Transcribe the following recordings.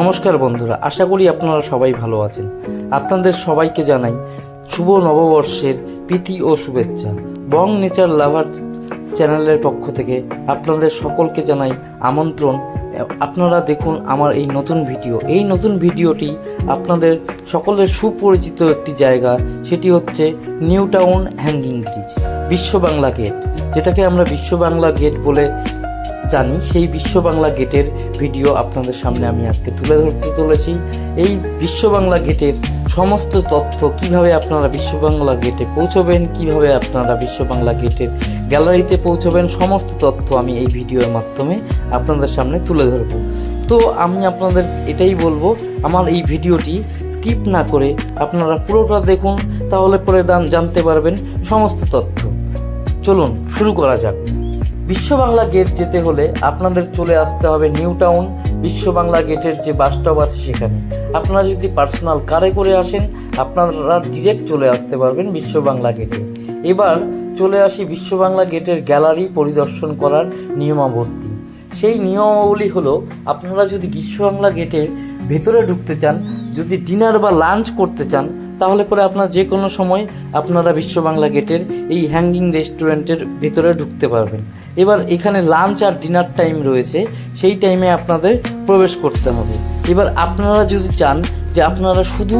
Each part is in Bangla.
নমস্কার বন্ধুরা, আশা করি আপনারা সবাই ভালো আছেন। আপনাদের সবাইকে জানাই শুভ নববর্ষের প্রীতি ও শুভেচ্ছা। বং নেচার লাভার চ্যানেলের পক্ষ থেকে আপনাদের সকলকে জানাই আমন্ত্রণ। আপনারা দেখুন আমার এই নতুন ভিডিও। এই নতুন ভিডিওটি আপনাদের সকলের সুপরিচিত একটি জায়গা, সেটি হচ্ছে নিউ টাউন হ্যাঙ্গিং ব্রিজ, বিশ্ব বাংলা গেট, যেটাকে আমরা বিশ্ব বাংলা গেট বলে জানি সেই বিশ্ব বাংলা গেটের ভিডিও আপনাদের সামনে আমি আজকে তুলে ধরতে চলেছি। এই বিশ্ব বাংলা গেটের সমস্ত তথ্য কীভাবে আপনারা বিশ্ব বাংলা গেটে পৌঁছবেন, কীভাবে আপনারা বিশ্ব বাংলা গেটের গ্যালারিতে পৌঁছবেন, সমস্ত তথ্য আমি এই ভিডিওর মাধ্যমে আপনাদের সামনে তুলে ধরবো। তো আমি আপনাদের এটাই বলব, আমার এই ভিডিওটি স্কিপ না করে আপনারা পুরোটা দেখুন, তাহলে পরে জানতে পারবেন সমস্ত তথ্য। চলুন, শুরু করা যাক। বিশ্ব বাংলা গেট যেতে হলে আপনাদের চলে আসতে হবে নিউ টাউন বিশ্ব বাংলা গেটের যে বাস স্টপ আছে সেখানে। আপনারা যদি পার্সোনাল কারে করে আসেন, আপনারা ডিরেক্ট চলে আসতে পারবেন বিশ্ব বাংলা গেটে। এবার চলে আসি বিশ্ব বাংলা গেটের গ্যালারি পরিদর্শন করার নিয়মাবর্তী সেই নিয়মাবলী হলো, আপনারা যদি গ্রীষ্মবাংলা গেটের ভেতরে ঢুকতে চান, যদি ডিনার বা লাঞ্চ করতে চান, তাহলে পরে আপনার যে কোনো সময় আপনারা বিশ্ববাংলা গেটের এই হ্যাঙ্গিং রেস্টুরেন্টের ভেতরে ঢুকতে পারবেন। এবার এখানে লাঞ্চ আর ডিনার টাইম রয়েছে, সেই টাইমে আপনাদের প্রবেশ করতে হবে। এবার আপনারা যদি চান যে আপনারা শুধু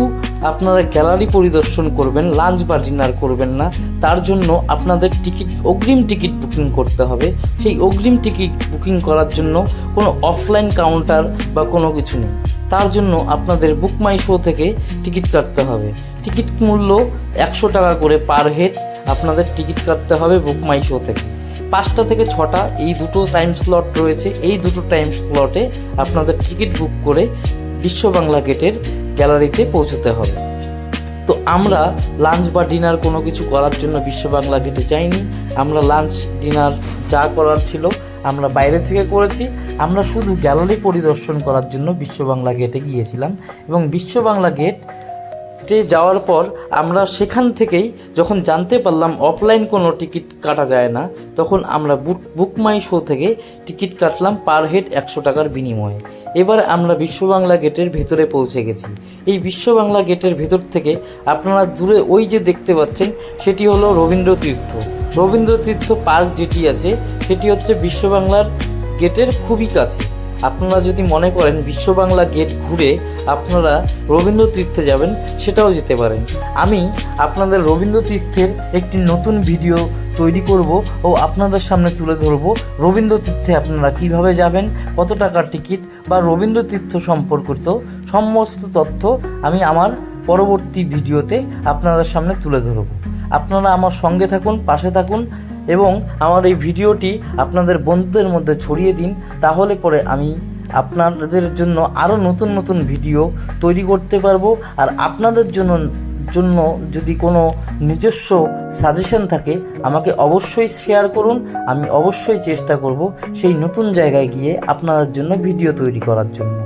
আপনারা গ্যালারি পরিদর্শন করবেন, লাঞ্চ বা ডিনার করবেন না, তার জন্য আপনাদের টিকিট, অগ্রিম টিকিট বুকিং করতে হবে। সেই অগ্রিম টিকিট বুকিং করার জন্য কোনো অফলাইন কাউন্টার বা কোনো কিছু নেই। তার জন্য আপনাদের বুক মাই শো থেকে টিকিট কাটতে হবে। টিকিট মূল্য একশো টাকা করে পার হেড আপনাদের টিকিট কাটতে হবে বুক মাই শো থেকে। পাঁচটা থেকে ছটা, এই দুটো টাইম স্লট রয়েছে। এই দুটো টাইম স্লটে আপনাদের টিকিট বুক করে বিশ্ব বাংলা গেটের গ্যালারিতে পৌঁছতে হবে। তো আমরা লাঞ্চ বা ডিনার কোনো কিছু করার জন্য বিশ্ব বাংলা গেটে যাইনি। আমরা লাঞ্চ, ডিনার যা করার ছিল আমরা বাইরে থেকে করেছি। আমরা শুধু গ্যালারি পরিদর্শন করার জন্য বিশ্ব বাংলা গেটে গিয়েছিলাম এবং বিশ্ব বাংলা গেট তে যাওয়ার পর আমরা সেখান থেকেই যখন জানতে পারলাম অফলাইন কোনো টিকিট কাটা যায় না, তখন আমরা বুক বুক মাই শো থেকে টিকিট কাটলাম পার হেড একশো টাকার বিনিময়ে। এবার আমরা বিশ্ব বাংলা গেটের ভেতরে পৌঁছে গেছি। এই বিশ্ব বাংলা গেটের ভেতর থেকে আপনারা দূরে ওই যে দেখতে পাচ্ছেন, সেটি হলো রবীন্দ্র তীর্থ। রবীন্দ্র তীর্থ পার্ক যেটি আছে, সেটি হচ্ছে বিশ্ব বাংলার গেটের খুবই কাছে। আপনারা যদি মনে করেন বিশ্ব বাংলা গেট ঘুরে আপনারা রবীন্দ্র তীর্থে যাবেন, সেটাও যেতে পারেন। আমি আপনাদের রবীন্দ্র তীর্থের একটি নতুন ভিডিও তৈরি করব ও আপনাদের সামনে তুলে ধরব রবীন্দ্র তীর্থে আপনারা কীভাবে যাবেন, কত টাকার টিকিট বা রবীন্দ্র তীর্থ সম্পর্কিত সমস্ত তথ্য আমি আমার পরবর্তী ভিডিওতে আপনাদের সামনে তুলে ধরব। আপনারা আমার সঙ্গে থাকুন, পাশে থাকুন এবং আমার এই ভিডিওটি আপনাদের বন্ধুদের মধ্যে ছড়িয়ে দিন, তাহলে পরে আমি আপনাদের জন্য আরও নতুন নতুন ভিডিও তৈরি করতে পারব। আর আপনাদের জন্য জন্য যদি কোনো নিজস্ব সাজেশন থাকে, আমাকে অবশ্যই শেয়ার করুন। আমি অবশ্যই চেষ্টা করব সেই নতুন জায়গায় গিয়ে আপনাদের জন্য ভিডিও তৈরি করার জন্য।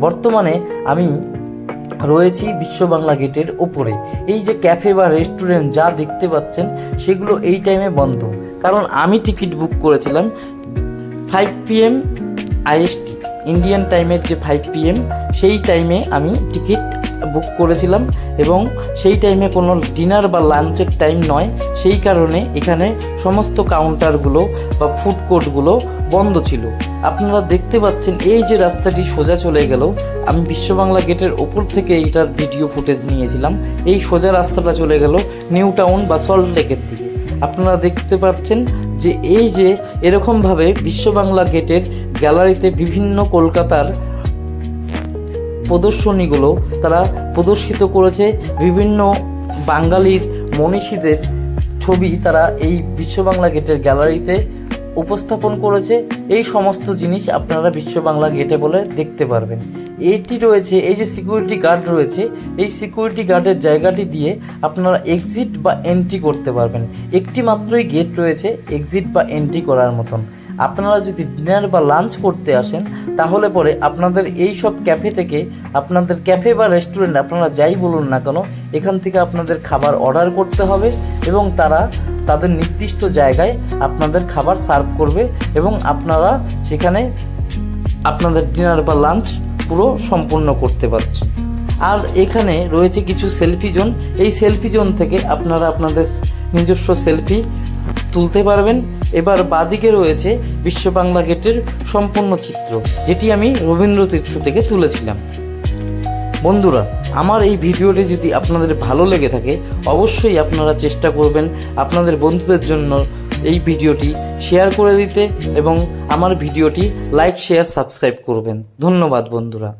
বর্তমানে আমি রয়েছি বিশ্ব বাংলা গেটের ওপরে এই যে ক্যাফে বা রেস্টুরেন্ট যা দেখতে পাচ্ছেন, সেগুলো এই টাইমে বন্ধ। কারণ আমি টিকিট বুক করেছিলাম ফাইভ পিএম আইএসটি, ইন্ডিয়ান টাইমের যে ফাইভ পিএম, সেই টাইমে আমি টিকিট বুক করেছিলাম এবং সেই টাইমে কোনো ডিনার বা লাঞ্চের টাইম নয়। সেই কারণে এখানে সমস্ত কাউন্টারগুলো বা ফুড কোর্টগুলো বন্ধ ছিল। আপনারা দেখতে পাচ্ছেন এই যে রাস্তাটি সোজা চলে গেল। আমি বিশ্ব বাংলা গেটের ওপর থেকে এইটার ভিডিও ফুটেজ নিয়েছিলাম। এই সোজা রাস্তাটা চলে গেল নিউ টাউন বা সল্ট লেকের দিকে। আপনারা দেখতে পাচ্ছেন যে এই যে এরকমভাবে বিশ্ব বাংলা গেটের গ্যালারিতে বিভিন্ন কলকাতার প্রদর্শনীগুলো তারা প্রদর্শিত করেছে। বিভিন্ন বাঙালির মনীষীদের ছবি তারা এই বিশ্ব বাংলা গেটের গ্যালারিতে উপস্থাপন করেছে, এই সমস্ত জিনিস আপনারা বিশ্ব বাংলা গেটে বলে দেখতে পারবেন। এইটি রয়েছে, এই যে সিকিউরিটি গার্ড রয়েছে, এই সিকিউরিটি গার্ডের জায়গাটি দিয়ে আপনারা এক্সিট বা এন্ট্রি করতে পারবেন। একটি মাত্রই গেট রয়েছে এক্সিট বা এন্ট্রি করার মতন। আপনারা যদি ডিনার বা লাঞ্চ করতে আসেন, তাহলে পরে আপনাদের এই সব ক্যাফে থেকে আপনাদের ক্যাফে বা রেস্টুরেন্ট আপনারা যাই বলুন না কেন, এখান থেকে আপনাদের খাবার অর্ডার করতে হবে এবং তারা তাদের নির্দিষ্ট জায়গায় আপনাদের খাবার সার্ভ করবে এবং আপনারা সেখানে আপনাদের ডিনার বা লাঞ্চ পুরো সম্পূর্ণ করতে পারছি আর এখানে রয়েছে কিছু সেলফি জোন এই সেলফি জোন থেকে আপনারা আপনাদের নিজস্ব সেলফি তুলতে পারবেন। এবার বাদিকে রয়েছে বিশ্ব বাংলা গেটের সম্পূর্ণ চিত্র, যেটি আমি রবীন্দ্র তীর্থ থেকে তুলেছিলাম। বন্ধুরা, আমার এই ভিডিওটি যদি আপনাদের ভালো লেগে থাকে, অবশ্যই আপনারা চেষ্টা করবেন আপনাদের বন্ধুদের জন্য এই ভিডিওটি শেয়ার করে দিতে এবং আমার ভিডিওটি লাইক, শেয়ার, সাবস্ক্রাইব করবেন। ধন্যবাদ, বন্ধুরা।